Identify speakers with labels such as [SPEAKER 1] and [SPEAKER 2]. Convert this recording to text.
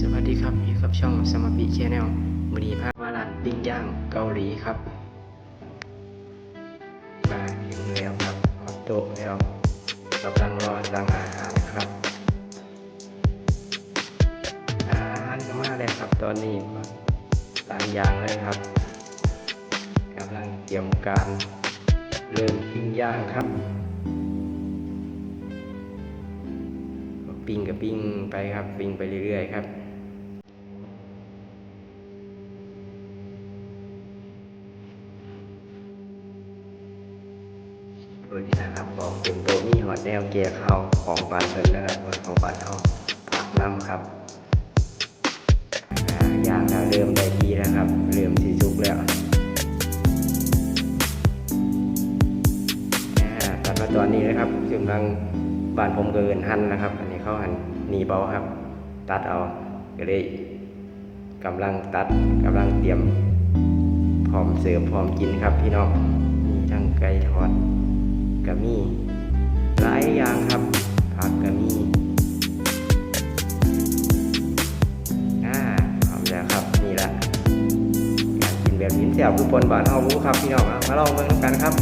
[SPEAKER 1] สวัสดีครับอยู่กับช่องสมาปีแชนแนลวันนี้พามาร้านปิ้งย่างเกาหลีครับ มาถึงแล้วครับขอโต๊ะแล้วกำลังรอสั่งอาหารครับ อาหารก็มาแล้วครับตอนนี้หลายอย่างเลยครับกำลังเตรียมการเริ่มปิ้งย่างครับปิ้งกับปิ้งไปครับปิ้งไปเรื่อยๆครับ โดยที่นะครับบอกเป็นตัวมีหอดแนวเกียร์เข้าของบานเพิ่นนะครับว่าของบานเขาผักน้ำครับอ่าอยางเราเริ่มได้ทีแล้วครับ เริ่มสีสุกแล้วอ่าตัดมาตอนนี้นะครับกำลังบานผมเกินหันนะครับ อันนี้เขาหันหนีเบาครับ ตัดเอาก็เลยกำลังตัดกำลังเตรียมพร้อมเสิร์ฟพร้อมกินครับพี่น้อง ก็มีหลายอย่างครับผักก็มีอ่าพร้อมแล้วครับนี่ละการกินแบบหินแสบคือปนบานเฮารู้ครับพี่น้องเอามาลองเบิ่งกันครับ